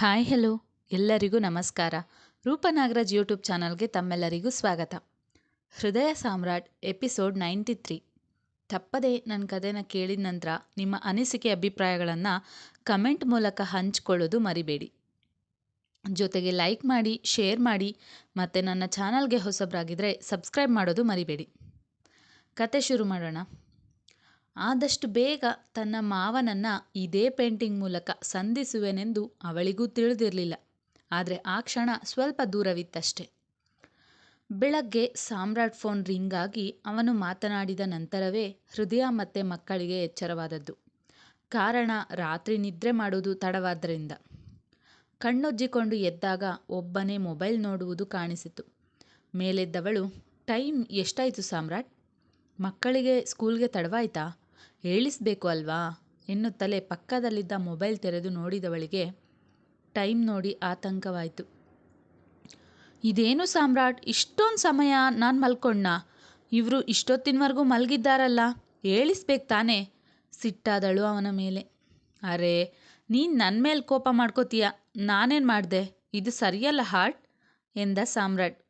Hi hello ಎಲ್ಲರಿಗೂ ನಮಸ್ಕಾರ. ರೂಪನಾಗರಾಜ್ YouTube ಚಾನಲ್ಗೆ ತಮ್ಮೆಲ್ಲರಿಗೂ ಸ್ವಾಗತ. ಹೃದಯ ಸಾಮ್ರಾಟ್ ಎಪಿಸೋಡ್ ನೈಂಟಿ ತ್ರೀ ತಪ್ಪದೇ ನನ್ನ ಕಥೆನ ಕೇಳಿದ ನಂತರ ನಿಮ್ಮ ಅನಿಸಿಕೆ ಅಭಿಪ್ರಾಯಗಳನ್ನು ಕಮೆಂಟ್ ಮೂಲಕ ಹಂಚ್ಕೊಳ್ಳೋದು ಮರಿಬೇಡಿ. ಜೊತೆಗೆ ಲೈಕ್ ಮಾಡಿ, ಶೇರ್ ಮಾಡಿ, ಮತ್ತು ನನ್ನ ಚಾನಲ್ಗೆ ಹೊಸಬರಾಗಿದ್ದರೆ ಸಬ್ಸ್ಕ್ರೈಬ್ ಮಾಡೋದು ಮರಿಬೇಡಿ. ಕತೆ ಶುರು ಮಾಡೋಣ. ಆದಷ್ಟು ಬೇಗ ತನ್ನ ಮಾವನನ್ನು ಇದೇ ಪೇಂಟಿಂಗ್ ಮೂಲಕ ಸಂಧಿಸುವೆನೆಂದು ಅವಳಿಗೂ ತಿಳಿದಿರಲಿಲ್ಲ. ಆದರೆ ಆ ಕ್ಷಣ ಸ್ವಲ್ಪ ದೂರವಿತ್ತಷ್ಟೆ. ಬೆಳಗ್ಗೆ ಸಾಮ್ರಾಟ್ ಫೋನ್ ರಿಂಗ್ ಆಗಿ ಅವನು ಮಾತನಾಡಿದ ನಂತರವೇ ಹೃದಯ ಮತ್ತೆ ಮಕ್ಕಳಿಗೆ ಎಚ್ಚರವಾದದ್ದು. ಕಾರಣ ರಾತ್ರಿ ನಿದ್ರೆ ಮಾಡುವುದು ತಡವಾದ್ದರಿಂದ. ಕಣ್ಣೊಜ್ಜಿಕೊಂಡು ಎದ್ದಾಗ ಒಬ್ಬನೇ ಮೊಬೈಲ್ ನೋಡುವುದು ಕಾಣಿಸಿತು. ಮೇಲೆದ್ದವಳು, ಟೈಮ್ ಎಷ್ಟಾಯಿತು ಸಾಮ್ರಾಟ್? ಮಕ್ಕಳಿಗೆ ಸ್ಕೂಲ್ಗೆ ತಡವಾಯ್ತಾ? ಹೇಳಿಸ್ಬೇಕು ಅಲ್ವಾ? ಎನ್ನುತ್ತಲೇ ಪಕ್ಕದಲ್ಲಿದ್ದ ಮೊಬೈಲ್ ತೆರೆದು ನೋಡಿದವಳಿಗೆ ಟೈಮ್ ನೋಡಿ ಆತಂಕವಾಯಿತು. ಇದೇನು ಸಾಮ್ರಾಟ್? ಇಷ್ಟೊಂದು ಸಮಯ ನಾನು ಮಲ್ಕೊಂಡ ಇವರು ಇಷ್ಟೊತ್ತಿನವರೆಗೂ ಮಲಗಿದ್ದಾರಲ್ಲ? ಹೇಳಿಸ್ಬೇಕು ತಾನೇ? ಸಿಟ್ಟಾದಳು ಅವನ ಮೇಲೆ. ಅರೆ, ನೀನು ನನ್ನ ಮೇಲೆ ಕೋಪ ಮಾಡ್ಕೋತೀಯ? ನಾನೇನು ಮಾಡಿದೆ? ಇದು ಸರಿಯಲ್ಲ ಹಾರ್ಟ್? ಎಂದ ಸಾಮ್ರಾಟ್.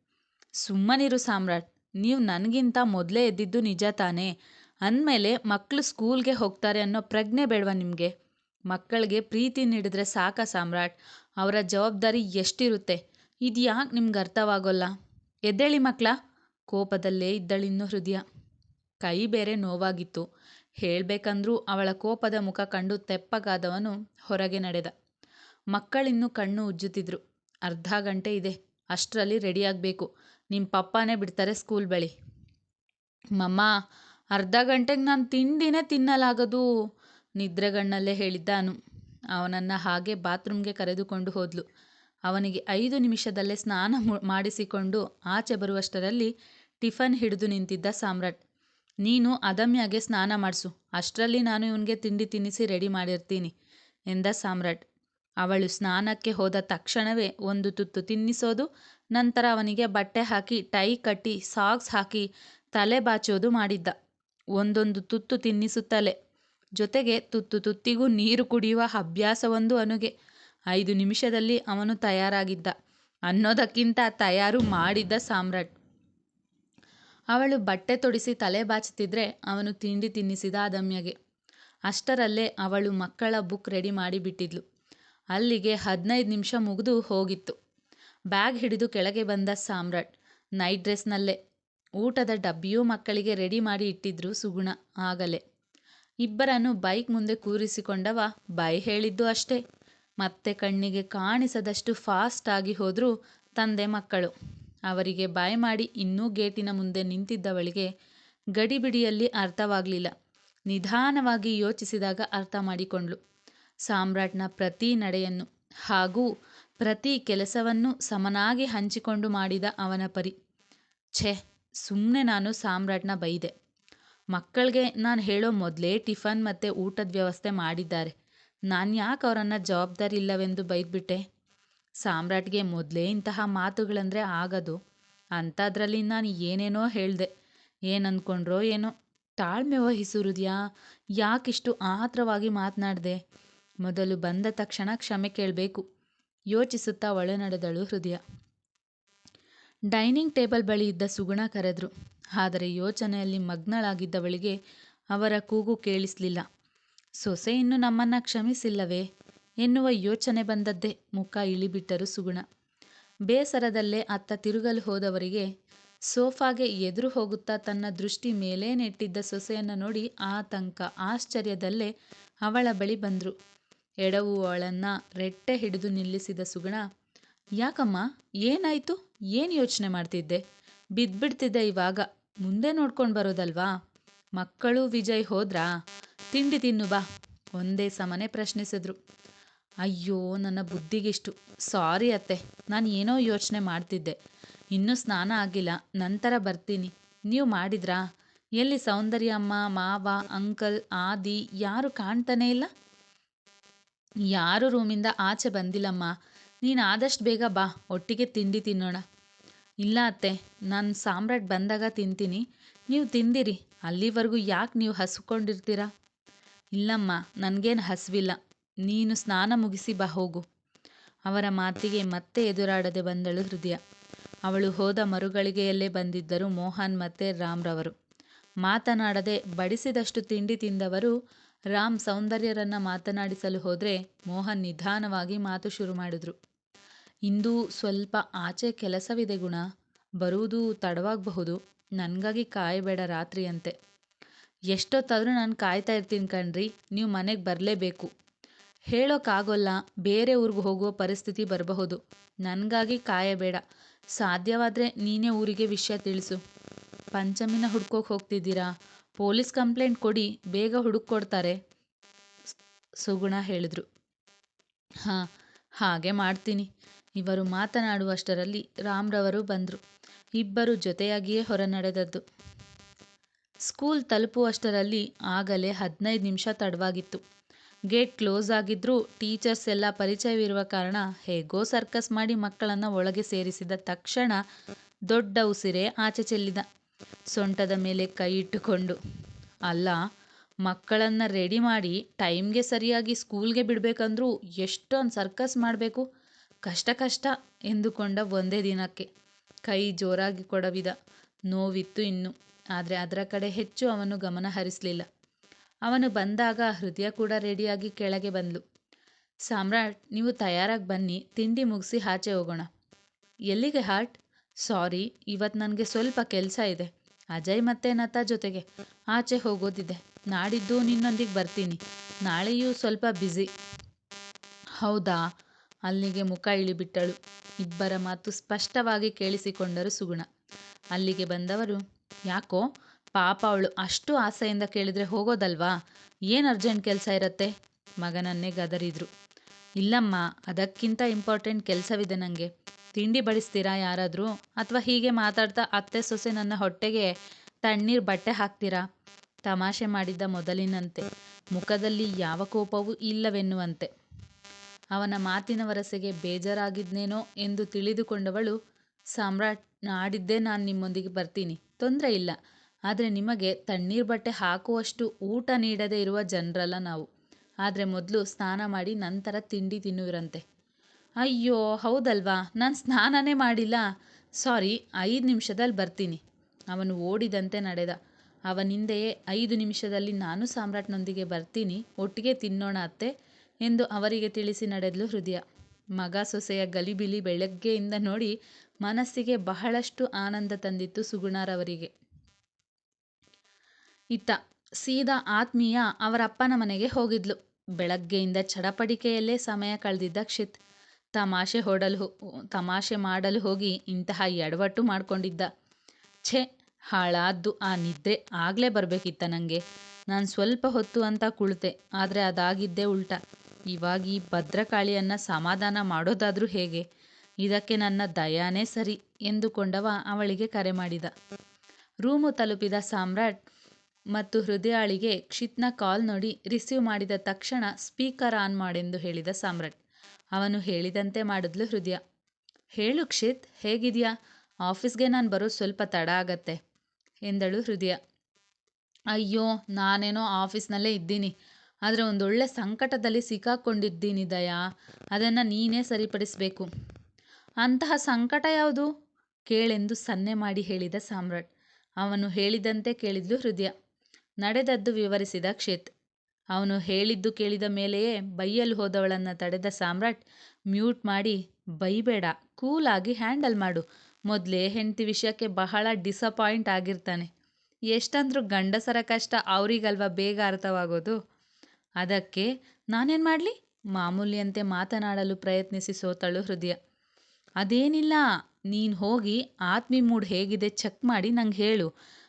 ಸುಮ್ಮನಿರು ಸಾಮ್ರಾಟ್. ನೀವು ನನಗಿಂತ ಮೊದಲೇ ಎದ್ದಿದ್ದು ನಿಜ ತಾನೇ? ಅಂದಮೇಲೆ ಮಕ್ಕಳು ಸ್ಕೂಲ್ಗೆ ಹೋಗ್ತಾರೆ ಅನ್ನೋ ಪ್ರಜ್ಞೆ ಬೇಡವಾ ನಿಮಗೆ? ಮಕ್ಕಳಿಗೆ ಪ್ರೀತಿ ನೀಡಿದ್ರೆ ಸಾಕ ಸಾಮ್ರಾಟ್. ಅವರ ಜವಾಬ್ದಾರಿ ಎಷ್ಟಿರುತ್ತೆ? ಇದು ಯಾಕೆ ನಿಮ್ಗೆ ಅರ್ಥವಾಗೋಲ್ಲ? ಎದ್ದೇಳಿ ಮಕ್ಕಳ ಕೋಪದಲ್ಲೇ ಇದ್ದಳಿನ್ನು ಹೃದಯ. ಕೈ ಬೇರೆ ನೋವಾಗಿತ್ತು. ಹೇಳಬೇಕಂದ್ರೂ ಅವಳ ಕೋಪದ ಮುಖ ಕಂಡು ತೆಪ್ಪಗಾದವನು ಹೊರಗೆ ನಡೆದ. ಮಕ್ಕಳಿನ್ನೂ ಕಣ್ಣು ಉಜ್ಜುತ್ತಿದ್ರು. ಅರ್ಧ ಗಂಟೆ ಇದೆ. ಅಷ್ಟರಲ್ಲಿ ರೆಡಿಯಾಗಬೇಕು ನಿಮ್ಮ ಪಪ್ಪನೇ ಬಿಡ್ತಾರೆ ಸ್ಕೂಲ್ ಬಳಿ. ಮಮ್ಮ ಅರ್ಧ ಗಂಟೆಗೆ ನಾನು ತಿಂಡಿನೇ ತಿನ್ನಲಾಗದು, ನಿದ್ರೆಗಣ್ಣಲ್ಲೇ ಹೇಳಿದ್ದ ಅನು ಅವನನ್ನು ಹಾಗೆ ಬಾತ್ರೂಮ್ಗೆ ಕರೆದುಕೊಂಡು ಹೋದ್ಲು. ಅವನಿಗೆ ಐದು ನಿಮಿಷದಲ್ಲೇ ಸ್ನಾನ ಮಾಡಿಸಿಕೊಂಡು ಆಚೆ ಬರುವಷ್ಟರಲ್ಲಿ ಟಿಫನ್ ಹಿಡಿದು ನಿಂತಿದ್ದ ಸಾಮ್ರಾಟ್. ನೀನು ಅದಮ್ಯಾಗೆ ಸ್ನಾನ ಮಾಡಿಸು, ಅಷ್ಟರಲ್ಲಿ ನಾನು ಇವನಿಗೆ ತಿಂಡಿ ತಿನ್ನಿಸಿ ರೆಡಿ ಮಾಡಿರ್ತೀನಿ, ಎಂದ ಸಾಮ್ರಾಟ್. ಅವಳು ಸ್ನಾನಕ್ಕೆ ಹೋದ ತಕ್ಷಣವೇ ಒಂದು ತುತ್ತು ತಿನ್ನಿಸೋದು, ನಂತರ ಅವನಿಗೆ ಬಟ್ಟೆ ಹಾಕಿ, ಟೈ ಕಟ್ಟಿ, ಸಾಕ್ಸ್ ಹಾಕಿ, ತಲೆ ಬಾಚೋದು ಮಾಡಿದ್ದ. ಒಂದೊಂದು ತುತ್ತು ತಿನ್ನಿಸುತ್ತಲೇ. ಜೊತೆಗೆ ತುತ್ತು ತುತ್ತಿಗೂ ನೀರು ಕುಡಿಯುವ ಅಭ್ಯಾಸವೊಂದು ಅನುಗೆ. ಐದು ನಿಮಿಷದಲ್ಲಿ ಅವನು ತಯಾರಾಗಿದ್ದ. ಅನ್ನೋದಕ್ಕಿಂತ ತಯಾರು ಮಾಡಿದ್ದ ಸಾಮ್ರಾಟ್. ಅವಳು ಬಟ್ಟೆ ತೊಡಿಸಿ ತಲೆ ಬಾಚುತ್ತಿದ್ರೆ ಅವನು ತಿಂಡಿ ತಿನ್ನಿಸಿದ ಅದಮ್ಯಗೆ ಅಷ್ಟರಲ್ಲೇ ಅವಳು ಮಕ್ಕಳ ಬುಕ್ ರೆಡಿ ಮಾಡಿಬಿಟ್ಟಿದ್ಲು. ಅಲ್ಲಿಗೆ ಹದಿನೈದು ನಿಮಿಷ ಮುಗಿದು ಹೋಗಿತ್ತು. ಬ್ಯಾಗ್ ಹಿಡಿದು ಕೆಳಗೆ ಬಂದ ಸಾಮ್ರಾಟ್. ನೈಟ್ ಡ್ರೆಸ್ನಲ್ಲೇ ಊಟದ ಡಬ್ಬಿಯೂ ಮಕ್ಕಳಿಗೆ ರೆಡಿ ಮಾಡಿ ಇಟ್ಟಿದ್ರು ಸುಗುಣ ಆಗಲೇ. ಇಬ್ಬರನ್ನು ಬೈಕ್ ಮುಂದೆ ಕೂರಿಸಿಕೊಂಡವ ಬೈ ಹೇಳಿದ್ದು ಅಷ್ಟೇ. ಮತ್ತೆ ಕಣ್ಣಿಗೆ ಕಾಣಿಸದಷ್ಟು ಫಾಸ್ಟ್ ಆಗಿ ಹೋದರೂ ತಂದೆ ಮಕ್ಕಳು. ಅವರಿಗೆ ಬಾಯ್ ಮಾಡಿ ಇನ್ನೂ ಗೇಟಿನ ಮುಂದೆ ನಿಂತಿದ್ದವಳಿಗೆ ಗಡಿಬಿಡಿಯಲ್ಲಿ ಅರ್ಥವಾಗಲಿಲ್ಲ. ನಿಧಾನವಾಗಿ ಯೋಚಿಸಿದಾಗ ಅರ್ಥ ಮಾಡಿಕೊಂಡ್ಳು. ಸಾಮ್ರಾಟ್ನ ಪ್ರತಿ ನಡೆಯನ್ನು ಹಾಗೂ ಪ್ರತಿ ಕೆಲಸವನ್ನು ಸಮನಾಗಿ ಹಂಚಿಕೊಂಡು ಮಾಡಿದ ಅವನ ಪರಿ. ಛೆ ಸುಮ್ಮನೆ ನಾನು ಸಾಮ್ರಾಟ್ನ ಬೈದೆ. ಮಕ್ಕಳಿಗೆ ನಾನು ಹೇಳೋ ಮೊದಲೇ ಟಿಫನ್ ಮತ್ತು ಊಟದ ವ್ಯವಸ್ಥೆ ಮಾಡಿದ್ದಾರೆ. ನಾನು ಯಾಕೆ ಅವರನ್ನು ಜವಾಬ್ದಾರಿ ಇಲ್ಲವೆಂದು ಬೈದ್ಬಿಟ್ಟೆ? ಸಾಮ್ರಾಟ್ಗೆ ಮೊದಲೇ ಇಂತಹ ಮಾತುಗಳಂದರೆ ಆಗದು. ಅಂಥದ್ರಲ್ಲಿ ನಾನು ಏನೇನೋ ಹೇಳಿದೆ. ಏನು ಅಂದ್ಕೊಂಡ್ರೋ ಏನೋ. ತಾಳ್ಮೆ ವಹಿಸು ಹೃದಯ ಯಾಕಿಷ್ಟು ಆತ್ರವಾಗಿ ಮಾತನಾಡಿದೆ? ಮೊದಲು ಬಂದ ತಕ್ಷಣ ಕ್ಷಮೆ ಕೇಳಬೇಕು. ಯೋಚಿಸುತ್ತಾ ಒಳನಡೆದಳು ಹೃದಯ. ಡೈನಿಂಗ್ ಟೇಬಲ್ ಬಳಿ ಇದ್ದ ಸುಗುಣ ಕರೆದ್ರು. ಆದರೆ ಯೋಚನೆಯಲ್ಲಿ ಮಗ್ನಳಾಗಿದ್ದವಳಿಗೆ ಅವರ ಕೂಗು ಕೇಳಿಸಲಿಲ್ಲ. ಸೊಸೆ ಇನ್ನು ನಮ್ಮನ್ನ ಕ್ಷಮಿಸಿಲ್ಲವೇ? ಎನ್ನುವ ಯೋಚನೆ ಬಂದದ್ದೇ ಮುಖ ಇಳಿಬಿಟ್ಟರು ಸುಗುಣ. ಬೇಸರದಲ್ಲೇ ಅತ್ತ ತಿರುಗಲು ಹೋದವರಿಗೆ ಸೋಫಾಗೆ ಎದುರು ಹೋಗುತ್ತಾ ತನ್ನ ದೃಷ್ಟಿ ಮೇಲೇ ನೆಟ್ಟಿದ್ದ ಸೊಸೆಯನ್ನು ನೋಡಿ ಆತಂಕ, ಆಶ್ಚರ್ಯದಲ್ಲೇ ಅವಳ ಬಳಿ ಬಂದರು. ಎಡವು ಅವಳನ್ನು ರೆಟ್ಟೆ ಹಿಡಿದು ನಿಲ್ಲಿಸಿದ ಸುಗುಣ ಯಾಕಮ್ಮ? ಏನಾಯಿತು? ಏನು ಯೋಚನೆ ಮಾಡ್ತಿದ್ದೆ? ಬಿದ್ದುಬಿಡ್ತಿದ್ದೆ ಇವಾಗ. ಮುಂದೆ ನೋಡ್ಕೊಂಡು ಬರೋದಲ್ವಾ? ಮಕ್ಕಳು ವಿಜಯ್ ಹೋದ್ರಾ? ತಿಂಡಿ ತಿನ್ನು ಬಾ. ಒಂದೇ ಸಮನೆ ಪ್ರಶ್ನಿಸಿದ್ರು. ಅಯ್ಯೋ, ನನ್ನ ಬುದ್ಧಿಗಿಷ್ಟು. ಸಾರಿ ಅತ್ತೆ. ನಾನು ಏನೋ ಯೋಚನೆ ಮಾಡ್ತಿದ್ದೆ. ಇನ್ನೂ ಸ್ನಾನ ಆಗಿಲ್ಲ. ನಂತರ ಬರ್ತೀನಿ. ನೀವು ಮಾಡಿದ್ರಾ? ಎಲ್ಲಿ ಸೌಂದರ್ಯ ಅಮ್ಮ, ಮಾವ, ಅಂಕಲ್, ಆದಿ ಯಾರು ಕಾಣ್ತಾನೇ ಇಲ್ಲ? ಯಾರು ರೂಮಿಂದ ಆಚೆ ಬಂದಿಲ್ಲಮ್ಮ. ನೀನು ಆದಷ್ಟು ಬೇಗ ಬಾ, ಒಟ್ಟಿಗೆ ತಿಂಡಿ ತಿನ್ನೋಣ. ಇಲ್ಲ ಅತ್ತೆ, ನಾನು ಸಾಮ್ರಾಟ್ ಬಂದಾಗ ತಿಂತೀನಿ. ನೀವು ತಿಂದಿರಿ, ಅಲ್ಲಿವರೆಗೂ ಯಾಕೆ ನೀವು ಹಸ್ಕೊಂಡಿರ್ತೀರ? ಇಲ್ಲಮ್ಮ, ನನಗೇನು ಹಸಿವಿಲ್ಲ. ನೀನು ಸ್ನಾನ ಮುಗಿಸಿ ಬಾ, ಹೋಗು. ಅವರ ಮಾತಿಗೆ ಮತ್ತೆ ಎದುರಾಡದೆ ಬಂದಳು ಹೃದಯ. ಅವಳು ಹೋದ ಮರುಗಳಿಗೆಯಲ್ಲೇ ಬಂದಿದ್ದರು ಮೋಹನ್ ಮತ್ತೆ ರಾಮ್ರವರು ಮಾತನಾಡದೆ ಬಡಿಸಿದಷ್ಟು ತಿಂಡಿ ತಿಂದವರು ರಾಮ್ ಸೌಂದರ್ಯರನ್ನ ಮಾತನಾಡಿಸಲು ಹೋದರೆ ಮೋಹನ್ ನಿಧಾನವಾಗಿ ಮಾತು ಶುರು ಮಾಡಿದ್ರು. ಇಂದು ಸ್ವಲ್ಪ ಆಚೆ ಕೆಲಸವಿದೆ ಗುಣ, ಬರುವುದು ತಡವಾಗಬಹುದು, ನನಗಾಗಿ ಕಾಯಬೇಡ ರಾತ್ರಿಯಂತೆ. ಎಷ್ಟೊತ್ತಾದರೂ ನಾನು ಕಾಯ್ತಾ ಇರ್ತೀನಿ ಕಣ್ರಿ, ನೀವು ಮನೆಗೆ ಬರಲೇಬೇಕು. ಹೇಳೋಕ್ಕಾಗೋಲ್ಲ ಬೇರೆ ಊರಿಗೆ ಹೋಗುವ ಪರಿಸ್ಥಿತಿ ಬರಬಹುದು. ನನಗಾಗಿ ಕಾಯಬೇಡ. ಸಾಧ್ಯವಾದರೆ ನೀನೇ ಊರಿಗೆ ವಿಷಯ ತಿಳಿಸು. ಪಂಚಮಿನ ಹುಡ್ಕೋಕೆ ಹೋಗ್ತಿದ್ದೀರಾ? ಪೊಲೀಸ್ ಕಂಪ್ಲೇಂಟ್ ಕೊಡಿ, ಬೇಗ ಹುಡುಕ್ಕೊಡ್ತಾರೆ ಸುಗುಣ ಹೇಳಿದ್ರು. ಹಾಂ, ಹಾಗೆ ಮಾಡ್ತೀನಿ. ಇವರು ಮಾತನಾಡುವಷ್ಟರಲ್ಲಿ ರಾಮ್ರವರು ಬಂದರು. ಇಬ್ಬರು ಜೊತೆಯಾಗಿಯೇ ಹೊರ ನಡೆದದ್ದು ಸ್ಕೂಲ್ ತಲುಪುವಷ್ಟರಲ್ಲಿ ಆಗಲೇ ಹದಿನೈದು ನಿಮಿಷ ತಡವಾಗಿತ್ತು. ಗೇಟ್ ಕ್ಲೋಸ್ ಆಗಿದ್ರೂ ಟೀಚರ್ಸ್ ಎಲ್ಲ ಪರಿಚಯವಿರುವ ಕಾರಣ ಹೇಗೋ ಸರ್ಕಸ್ ಮಾಡಿ ಮಕ್ಕಳನ್ನು ಒಳಗೆ ಸೇರಿಸಿದ ತಕ್ಷಣ ದೊಡ್ಡ ಉಸಿರೇ ಆಚೆ ಚೆಲ್ಲಿದ. ಸೊಂಟದ ಮೇಲೆ ಕೈ ಇಟ್ಟುಕೊಂಡು, ಅಲ್ಲ, ಮಕ್ಕಳನ್ನು ರೆಡಿ ಮಾಡಿ ಟೈಮ್ಗೆ ಸರಿಯಾಗಿ ಸ್ಕೂಲ್ಗೆ ಬಿಡಬೇಕಂದ್ರೂ ಎಷ್ಟೊಂದು ಸರ್ಕಸ್ ಮಾಡಬೇಕು? ಕಷ್ಟ ಕಷ್ಟ ಎಂದುಕೊಂಡ ಒಂದೇ ದಿನಕ್ಕೆ. ಕೈ ಜೋರಾಗಿ ಕೊಡವಿದ. ನೋವಿತ್ತು ಇನ್ನು. ಆದರೆ ಅದರ ಕಡೆ ಹೆಚ್ಚು ಅವನು ಗಮನ ಹರಿಸಲಿಲ್ಲ. ಅವನು ಬಂದಾಗ ಹೃದಯ ಕೂಡ ರೆಡಿಯಾಗಿ ಕೆಳಗೆ ಬಂದ್ಲು. ಸಾಮ್ರಾಟ್, ನೀವು ತಯಾರಾಗಿ ಬನ್ನಿ. ತಿಂಡಿ ಮುಗಿಸಿ ಆಚೆ ಹೋಗೋಣ. ಎಲ್ಲಿಗೆ ಹಾರ್ಟ್? ಸಾರಿ ಇವತ್ತು ನನಗೆ ಸ್ವಲ್ಪ ಕೆಲಸ ಇದೆ. ಅಜಯ್ ಮತ್ತೆ ನತಾ ಜೊತೆಗೆ. ಆಚೆ ಹೋಗೋದಿದೆ. ನಾಡಿದ್ದು ನಿನ್ನೊಂದಿಗೆ ಬರ್ತೀನಿ. ನಾಳೆಯೂ ಸ್ವಲ್ಪ ಬ್ಯುಸಿ. ಹೌದಾ? ಅಲ್ಲಿಗೆ ಮುಖ ಇಳಿಬಿಟ್ಟಳು. ಇಬ್ಬರ ಮಾತು ಸ್ಪಷ್ಟವಾಗಿ ಕೇಳಿಸಿಕೊಂಡರು ಸುಗುಣ. ಅಲ್ಲಿಗೆ ಬಂದವರು, ಯಾಕೋ, ಪಾಪ ಅವಳು ಅಷ್ಟು ಆಸೆಯಿಂದ ಕೇಳಿದ್ರೆ ಹೋಗೋದಲ್ವಾ? ಏನು ಅರ್ಜೆಂಟ್ ಕೆಲಸ ಇರತ್ತೆ? ಮಗನನ್ನೇ ಗದರಿದ್ರು. ಇಲ್ಲಮ್ಮ, ಅದಕ್ಕಿಂತ ಇಂಪಾರ್ಟೆಂಟ್ ಕೆಲಸವಿದೆ ನನಗೆ ತಿಂಡಿ ಬಡಿಸ್ತೀರಾ ಯಾರಾದರೂ? ಅಥವಾ ಹೀಗೆ ಮಾತಾಡ್ತಾ ಅತ್ತೆ ಸೊಸೆ ನನ್ನ ಹೊಟ್ಟೆಗೆ ತಣ್ಣೀರು ಬಟ್ಟೆ ಹಾಕ್ತೀರಾ? ತಮಾಷೆ ಮಾಡಿದ್ದ ಮೊದಲಿನಂತೆ. ಮುಖದಲ್ಲಿ ಯಾವ ಕೋಪವೂ ಇಲ್ಲವೆನ್ನುವಂತೆ. ಅವನ ಮಾತಿನ ವರಸೆಗೆ ಬೇಜಾರಾಗಿದ್ನೇನೋ ಎಂದು ತಿಳಿದುಕೊಂಡವಳು, ಸಾಮ್ರಾಟ್, ನಾಡಿದ್ದೇ ನಾನು ನಿಮ್ಮೊಂದಿಗೆ ಬರ್ತೀನಿ. ತೊಂದರೆ ಇಲ್ಲ. ಆದರೆ ನಿಮಗೆ ತಣ್ಣೀರು ಬಟ್ಟೆ ಹಾಕುವಷ್ಟು ಊಟ ನೀಡದೇ ಇರುವ ಜನರಲ್ಲ ನಾವು. ಆದರೆ ಮೊದಲು ಸ್ನಾನ ಮಾಡಿ ನಂತರ ತಿಂಡಿ ತಿನ್ನುವಿರಂತೆ. ಅಯ್ಯೋ, ಹೌದಲ್ವಾ? ನಾನು ಸ್ನಾನನೇ ಮಾಡಿಲ್ಲ. ಸಾರಿ, ಐದು ನಿಮಿಷದಲ್ಲಿ ಬರ್ತೀನಿ. ಅವನು ಓಡಿದಂತೆ ನಡೆದ. ಅವನಿಂದೆಯೇ ಐದು ನಿಮಿಷದಲ್ಲಿ ನಾನು ಸಾಮ್ರಾಟ್ನೊಂದಿಗೆ ಬರ್ತೀನಿ. ಒಟ್ಟಿಗೆ ತಿನ್ನೋಣ ಅತ್ತೆ. ಎಂದು ಅವರಿಗೆ ತಿಳಿಸಿ ನಡೆದ್ಲು ಹೃದಯ. ಮಗ ಸೊಸೆಯ ಗಲಿಬಿಲಿ ಬೆಳಗ್ಗೆಯಿಂದ ನೋಡಿ ಮನಸ್ಸಿಗೆ ಬಹಳಷ್ಟು ಆನಂದ ತಂದಿತ್ತು ಸುಗುಣಾರವರಿಗೆ. ಇತ್ತ ಸೀದಾ ಆತ್ಮೀಯ ಅವರಪ್ಪನ ಮನೆಗೆ ಹೋಗಿದ್ಲು. ಬೆಳಗ್ಗೆಯಿಂದ ಚಡಪಡಿಕೆಯಲ್ಲೇ ಸಮಯ ಕಳೆದಿದ್ದ ಕ್ಷಿತ್ ತಮಾಷೆ ಹೊಡಲು ತಮಾಷೆ ಮಾಡಲು ಹೋಗಿ ಇಂತಹ ಎಡವಟ್ಟು ಮಾಡಿಕೊಂಡಿದ್ದ. ಛೇ, ಹಾಳಾದ್ದು ಆ ನಿದ್ರೆ ಆಗಲೇ ಬರಬೇಕಿತ್ತ ನನಗೆ ನಾನು ಸ್ವಲ್ಪ ಹೊತ್ತು ಅಂತ ಕುಳಿತೆ, ಆದರೆ ಅದಾಗಿದ್ದೇ ಉಲ್ಟ. ಇವಾಗ ಈ ಭದ್ರಕಾಳಿಯನ್ನು ಸಮಾಧಾನ ಮಾಡೋದಾದರೂ ಹೇಗೆ? ಇದಕ್ಕೆ ನನ್ನ ದಯಾನೇ ಸರಿ ಎಂದುಕೊಂಡವ ಅವಳಿಗೆ ಕರೆ ಮಾಡಿದ. ರೂಮು ತಲುಪಿದ ಸಾಮ್ರಾಟ್ ಮತ್ತು ಹೃದಯಾಳಿಗೆ ಕ್ಷಿತ್ನ ಕಾಲ್ ನೋಡಿ ರಿಸೀವ್ ಮಾಡಿದ ತಕ್ಷಣ ಸ್ಪೀಕರ್ ಆನ್ ಮಾಡೆಂದು ಹೇಳಿದ ಸಾಮ್ರಾಟ್. ಅವನು ಹೇಳಿದಂತೆ ಮಾಡಿದ್ಲು ಹೃದಯ. ಹೇಳು ಕ್ಷಿತ್, ಹೇಗಿದೆಯಾ? ಆಫೀಸ್ಗೆ ನಾನು ಬರೋ ಸ್ವಲ್ಪ ತಡ ಆಗತ್ತೆ, ಎಂದಳು ಹೃದಯ. ಅಯ್ಯೋ, ನಾನೇನೋ ಆಫೀಸ್ನಲ್ಲೇ ಇದ್ದೀನಿ. ಆದರೆ ಒಂದೊಳ್ಳೆ ಸಂಕಟದಲ್ಲಿ ಸಿಕ್ಕಾಕ್ಕೊಂಡಿದ್ದೀನಿ ದಯಾ. ಅದನ್ನು ನೀನೇ ಸರಿಪಡಿಸಬೇಕು. ಅಂತಹ ಸಂಕಟ ಯಾವುದು? ಕೇಳೆಂದು ಸನ್ನೆ ಮಾಡಿ ಹೇಳಿದ ಸಾಮ್ರಾಟ್. ಅವನು ಹೇಳಿದಂತೆ ಕೇಳಿದ್ಲು ಹೃದಯ. ನಡೆದದ್ದು ವಿವರಿಸಿದ ಕ್ಷೇತ್. ಅವನು ಹೇಳಿದ್ದು ಕೇಳಿದ ಮೇಲೆಯೇ ಬೈಯಲು ಹೋದವಳನ್ನು ತಡೆದ ಸಾಮ್ರಾಟ್, ಮ್ಯೂಟ್ ಮಾಡಿ, ಬೈಬೇಡ ಕೂಲಾಗಿ ಹ್ಯಾಂಡಲ್ ಮಾಡು. ಮೊದಲೇ ಹೆಂಡತಿ ವಿಷಯಕ್ಕೆ ಬಹಳ ಡಿಸಪಾಯಿಂಟ್ ಆಗಿರ್ತಾನೆ. ಎಷ್ಟಂದ್ರೂ ಗಂಡಸರ ಕಷ್ಟ ಅವರಿಗಲ್ವ ಬೇಗ ಅರ್ಥವಾಗೋದು? ಅದಕ್ಕೆ ನಾನೇನು ಮಾಡಲಿ? ಮಾಮೂಲಿಯಂತೆ ಮಾತನಾಡಲು ಪ್ರಯತ್ನಿಸಿ ಸೋತಳು ಹೃದಯ. ಅದೇನಿಲ್ಲ, ನೀನು ಹೋಗಿ ಆತ್ಮಿ ಮೂಡ್ ಹೇಗಿದೆ ಚೆಕ್ ಮಾಡಿ ನಂಗೆ ಹೇಳು.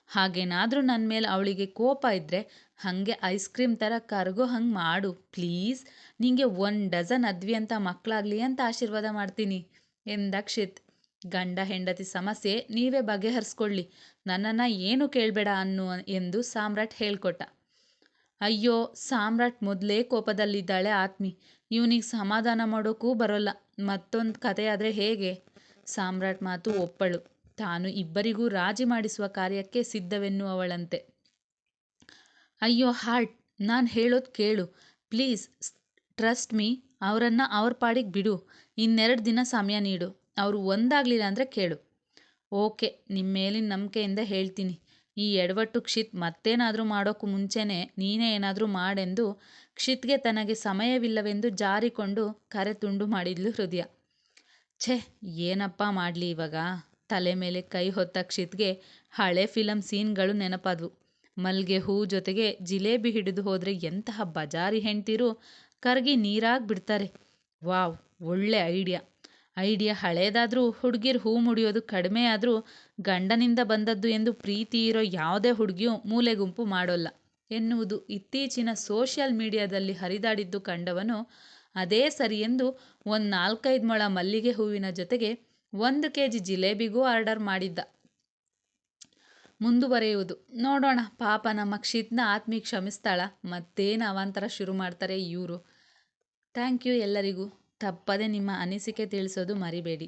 ಹಾಗೇನಾದರೂ ನನ್ನ ಮೇಲೆ ಅವಳಿಗೆ ಕೋಪ ಇದ್ದರೆ ಹಾಗೆ ಐಸ್ ಕ್ರೀಮ್ ಥರ ಕರಗೋ ಹಂಗೆ ಮಾಡು, ಪ್ಲೀಸ್. ನಿಂಗೆ ಒಂದು ಡಜನ್ ಅದ್ವಿ ಅಂತ ಮಕ್ಕಳಾಗಲಿ ಅಂತ ಆಶೀರ್ವಾದ ಮಾಡ್ತೀನಿ ಎಂದ ಕ್ಷಿತ್ ಗಂಡ ಹೆಂಡತಿ ಸಮಸ್ಯೆ ನೀವೇ ಬಗೆಹರಿಸ್ಕೊಳ್ಳಿ, ನನ್ನನ್ನು ಏನು ಕೇಳಬೇಡ ಅನ್ನು ಎಂದು ಸಾಮ್ರಾಟ್ ಹೇಳ್ಕೊಟ್ಟ. ಅಯ್ಯೋ, ಸಾಮ್ರಾಟ್ ಮೊದಲೇ ಕೋಪದಲ್ಲಿದ್ದಾಳೆ ಆತ್ಮಿ. ಇವನಿಗೆ ಸಮಾಧಾನ ಮಾಡೋಕ್ಕೂ ಬರೋಲ್ಲ. ಮತ್ತೊಂದು ಕಥೆಯಾದರೆ ಹೇಗೆ? ಸಾಮ್ರಾಟ್ ಮಾತು ಒಪ್ಪಳು. ತಾನು ಇಬ್ಬರಿಗೂ ರಾಜಿ ಮಾಡಿಸುವ ಕಾರ್ಯಕ್ಕೆ ಸಿದ್ಧವೆನ್ನುವವಳಂತೆ ಅಯ್ಯೋ, ಹಾರ್ಟ್, ನಾನು ಹೇಳೋದು ಕೇಳು. ಪ್ಲೀಸ್, ಟ್ರಸ್ಟ್ ಮೀ, ಅವರನ್ನು ಅವ್ರ ಪಾಡಿಗೆ ಬಿಡು. ಇನ್ನೆರಡು ದಿನ ಸಮಯ ನೀಡು. ಅವರು ಒಂದಾಗಲಿಲ್ಲ ಅಂದರೆ ಕೇಳು. ಓಕೆ ನಿಮ್ಮ ಮೇಲಿನ ನಂಬಿಕೆಯಿಂದ ಹೇಳ್ತೀನಿ. ಈ ಎಡವಟ್ಟು ಕ್ಷಿತ್ ಮತ್ತೇನಾದರೂ ಮಾಡೋಕ್ಕೂ ಮುಂಚೆನೇ ನೀನೇ ಏನಾದರೂ ಮಾಡೆಂದು ಕ್ಷಿತ್ಗೆ ತನಗೆ ಸಮಯವಿಲ್ಲವೆಂದು ಜಾರಿಕೊಂಡು ಕರೆ ತುಂಡು ಮಾಡಿದ್ಲು ಹೃದಯ. ಛೇ, ಏನಪ್ಪ ಮಾಡಲಿ ಇವಾಗ? ತಲೆ ಮೇಲೆ ಕೈ ಹೊತ್ತ ಕ್ಷಿತ್ಗೆ ಹಳೆ ಫಿಲಮ್ ಸೀನ್ಗಳು ನೆನಪಾದವು. ಮಲ್ಗೆ ಹೂ ಜೊತೆಗೆ ಜಿಲೇಬಿ ಹಿಡಿದು ಹೋದರೆ ಎಂತಹ ಬಜಾರಿ ಹೆಂಡ್ತಿರು? ಕರಗಿ ನೀರಾಗಿ ಬಿಡ್ತಾರೆ. ವಾವ್, ಒಳ್ಳೆ ಐಡಿಯಾ. ಐಡಿಯಾ ಹಳೇದಾದರೂ ಹುಡುಗಿರು ಹೂ ಮುಡಿಯೋದು ಕಡಿಮೆ ಆದರೂ ಗಂಡನಿಂದ ಬಂದದ್ದು ಎಂದು ಪ್ರೀತಿ ಇರೋ ಯಾವುದೇ ಹುಡುಗಿಯೂ ಮೂಲೆ ಗುಂಪು ಮಾಡೋಲ್ಲ. ಎನ್ನುವುದು ಇತ್ತೀಚಿನ ಸೋಷಿಯಲ್ ಮೀಡಿಯಾದಲ್ಲಿ ಹರಿದಾಡಿದ್ದು ಕಂಡವನು ಅದೇ ಸರಿ ಎಂದು ಒಂದು ನಾಲ್ಕೈದು ಮೊಳ ಮಲ್ಲಿಗೆ ಹೂವಿನ ಜೊತೆಗೆ ಒಂದು ಕೆ ಜಿ ಜಿಲೇಬಿಗೂ ಆರ್ಡರ್ ಮಾಡಿದ್ದ. ಮುಂದುವರೆಯುವುದು. ನೋಡೋಣ, ಪಾಪ ನಮ್ಮ ಕ್ಷಿತ್ನ ಆತ್ಮೀಗೆ ಕ್ಷಮಿಸ್ತಾಳ. ಮತ್ತೇನು ಅವಾಂತರ ಶುರು ಮಾಡ್ತಾರೆ ಇವರು. ಥ್ಯಾಂಕ್ ಯು ಎಲ್ಲರಿಗೂ. ತಪ್ಪದೆ ನಿಮ್ಮ ಅನಿಸಿಕೆ ತಿಳಿಸೋದು ಮರಿಬೇಡಿ.